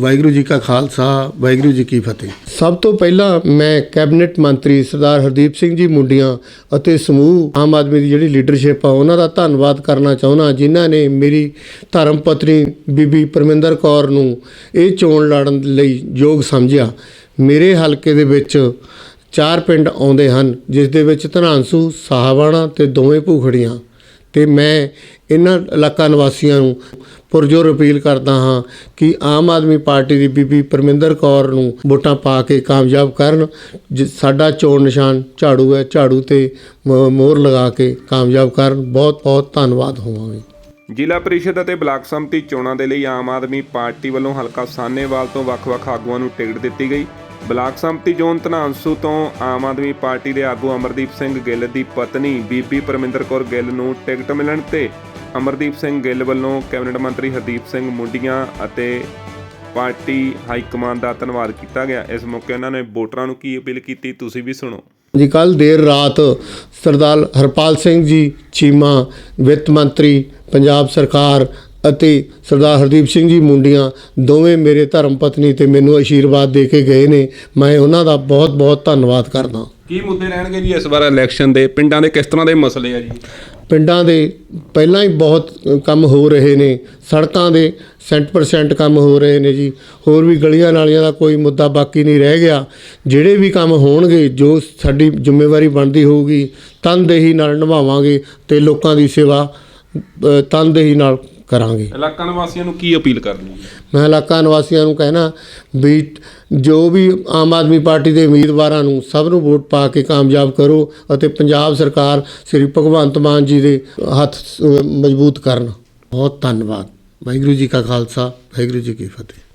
ਵਾਹਿਗੁਰੂ ਜੀ ਕਾ ਖਾਲਸਾ, ਵਾਹਿਗੁਰੂ ਜੀ ਕੀ ਫਤਿਹ। ਸਭ ਤੋਂ ਪਹਿਲਾਂ ਮੈਂ ਕੈਬਨਿਟ ਮੰਤਰੀ ਸਰਦਾਰ ਹਰਦੀਪ ਸਿੰਘ ਜੀ ਮੁੰਡੀਆਂ ਅਤੇ ਸਮੂਹ ਆਮ ਆਦਮੀ ਦੀ ਜਿਹੜੀ ਲੀਡਰਸ਼ਿਪ ਆ, ਉਹਨਾਂ ਦਾ ਧੰਨਵਾਦ ਕਰਨਾ ਚਾਹੁੰਦਾ, ਜਿਨ੍ਹਾਂ ਨੇ ਮੇਰੀ ਧਰਮ ਪਤਨੀ ਬੀਬੀ ਪਰਮਿੰਦਰ ਕੌਰ ਨੂੰ ਇਹ ਚੋਣ ਲੜਨ ਲਈ ਯੋਗ ਸਮਝਿਆ। ਮੇਰੇ ਹਲਕੇ ਦੇ ਵਿੱਚ ਚਾਰ ਪਿੰਡ ਆਉਂਦੇ ਹਨ, ਜਿਸ ਦੇ ਵਿੱਚ ਧਨਾਂਸੂ ਸਾਹਵਾਣਾ ਤੇ ਦੋਵੇਂ ਭੂਖੜੀਆਂ। ਤੇ ਮੈਂ ਇਹਨਾਂ ਇਲਾਕਾ ਨਿਵਾਸੀਆਂ ਨੂੰ ਪੁਰਜੋਰ ਅਪੀਲ ਕਰਦਾ ਹਾਂ ਕਿ ਆਮ ਆਦਮੀ ਪਾਰਟੀ ਦੀ ਬੀਬੀ ਪਰਮਿੰਦਰ ਕੌਰ ਨੂੰ ਵੋਟਾਂ ਪਾ ਕੇ ਕਾਮਯਾਬ ਕਰਨ, ਜ- ਸਾਡਾ ਚੋਣ ਨਿਸ਼ਾਨ ਝਾੜੂ ਹੈ, ਝਾੜੂ ਤੇ ਮ- ਮੋਹਰ ਲਗਾ ਕੇ ਕਾਮਯਾਬ ਕਰਨ। ਬਹੁਤ ਬਹੁਤ ਧੰਨਵਾਦ ਹੋਵਾਂਗੇ। ਜ਼ਿਲ੍ਹਾ ਪਰਿਸ਼ਦ ਅਤੇ ਬਲਾਕ ਸੰਮਤੀ ਚੋਣਾਂ ਦੇ ਲਈ ਆਮ ਆਦਮੀ ਪਾਰਟੀ ਵੱਲੋਂ ਹਲਕਾ ਸਾਨੇਵਾਲ ਤੋਂ ਵੱਖ-ਵੱਖ ਆਗੂਆਂ ਨੂੰ ਟਿਕਟ ਦਿੱਤੀ ਗਈ। ਬਲਾਕ ਸੰਮਤੀ ਜ਼ੋਨ ਧਨਾਂਸੂ ਤੋਂ ਆਮ ਆਦਮੀ ਪਾਰਟੀ ਦੇ ਆਗੂ ਅਮਰਦੀਪ ਸਿੰਘ ਗਿੱਲ ਦੀ ਪਤਨੀ ਬੀਬੀ ਪਰਮਿੰਦਰ ਕੌਰ ਗਿੱਲ ਨੂੰ ਟਿਕਟ ਮਿਲਣ ਤੇ ਅਮਰਦੀਪ ਸਿੰਘ ਗਿੱਲ ਵੱਲੋਂ ਕੈਬਨਿਟ ਮੰਤਰੀ ਹਰਦੀਪ ਸਿੰਘ ਮੁੰਡੀਆਂ ਅਤੇ ਪਾਰਟੀ ਹਾਈ ਕਮਾਂਡ ਦਾ ਧੰਨਵਾਦ ਕੀਤਾ ਗਿਆ। ਇਸ ਮੌਕੇ ਉਹਨਾਂ ਨੇ ਵੋਟਰਾਂ ਨੂੰ ਕੀ ਅਪੀਲ ਕੀਤੀ ਤੁਸੀਂ ਵੀ ਸੁਣੋ। ਜੀ ਕੱਲ ਦੇਰ ਰਾਤ ਸਰਦਾਰ ਹਰਪਾਲ ਸਿੰਘ ਜੀ, ਚੀਮਾ ਵਿੱਤ ਮੰਤਰੀ, ਪੰਜਾਬ ਸਰਕਾਰ ਅਤੇ ਸਰਦਾਰ ਹਰਦੀਪ ਸਿੰਘ ਜੀ ਮੁੰਡੀਆਂ ਦੋਵੇਂ ਮੇਰੇ ਧਰਮ ਪਤਨੀ ਤੇ ਮੈਨੂੰ ਆਸ਼ੀਰਵਾਦ ਦੇ ਕੇ ਗਏ ਨੇ। ਮੈਂ ਉਹਨਾਂ ਦਾ ਬਹੁਤ ਬਹੁਤ ਧੰਨਵਾਦ ਕਰਦਾ। ਕੀ ਮੁੱਦੇ ਰਹਿਣਗੇ ਜੀ ਇਸ ਵਾਰ ਇਲੈਕਸ਼ਨ ਦੇ? ਪਿੰਡਾਂ ਦੇ ਕਿਸ ਤਰ੍ਹਾਂ ਦੇ ਮਸਲੇ ਆ ਜੀ? ਪਿੰਡਾਂ ਦੇ ਪਹਿਲਾਂ ਹੀ ਬਹੁਤ ਕੰਮ ਹੋ ਰਹੇ ਨੇ। ਸੜਕਾਂ ਦੇ 100% ਕੰਮ ਹੋ ਰਹੇ ਨੇ ਜੀ। ਹੋਰ ਵੀ ਗਲੀਆਂ ਨਾਲੀਆਂ ਦਾ ਕੋਈ ਮੁੱਦਾ ਬਾਕੀ ਨਹੀਂ ਰਹਿ ਗਿਆ। ਜਿਹੜੇ ਵੀ ਕੰਮ ਹੋਣਗੇ ਜੋ ਸਾਡੀ ਜ਼ਿੰਮੇਵਾਰੀ ਬਣਦੀ ਹੋਊਗੀ ਤਨਦੇਹੀ ਨਾਲ ਨਿਭਾਵਾਂਗੇ ਤੇ ਲੋਕਾਂ ਦੀ ਸੇਵਾ ਤਨਦੇਹੀ ਨਾਲ ਕਰਾਂਗੇ। ਇਲਾਕਾ ਨਿਵਾਸੀਆਂ ਨੂੰ ਕੀ ਅਪੀਲ ਕਰਨੀ ਹੈ? ਮੈਂ ਇਲਾਕਾ ਨਿਵਾਸੀਆਂ ਨੂੰ ਕਹਿਣਾ ਵੀ ਜੋ ਵੀ ਆਮ ਆਦਮੀ ਪਾਰਟੀ ਦੇ ਉਮੀਦਵਾਰਾਂ ਨੂੰ ਸਭ ਨੂੰ ਵੋਟ ਪਾ ਕੇ ਕਾਮਯਾਬ ਕਰੋ ਅਤੇ ਪੰਜਾਬ ਸਰਕਾਰ ਸ੍ਰੀ ਭਗਵੰਤ ਮਾਨ ਜੀ ਦੇ ਹੱਥ ਮਜ਼ਬੂਤ ਕਰਨ। ਬਹੁਤ ਧੰਨਵਾਦ। ਵਾਹਿਗੁਰੂ ਜੀ ਕਾ ਖਾਲਸਾ ਵਾਹਿਗੁਰੂ ਜੀ ਕੀ ਫਤਿਹ।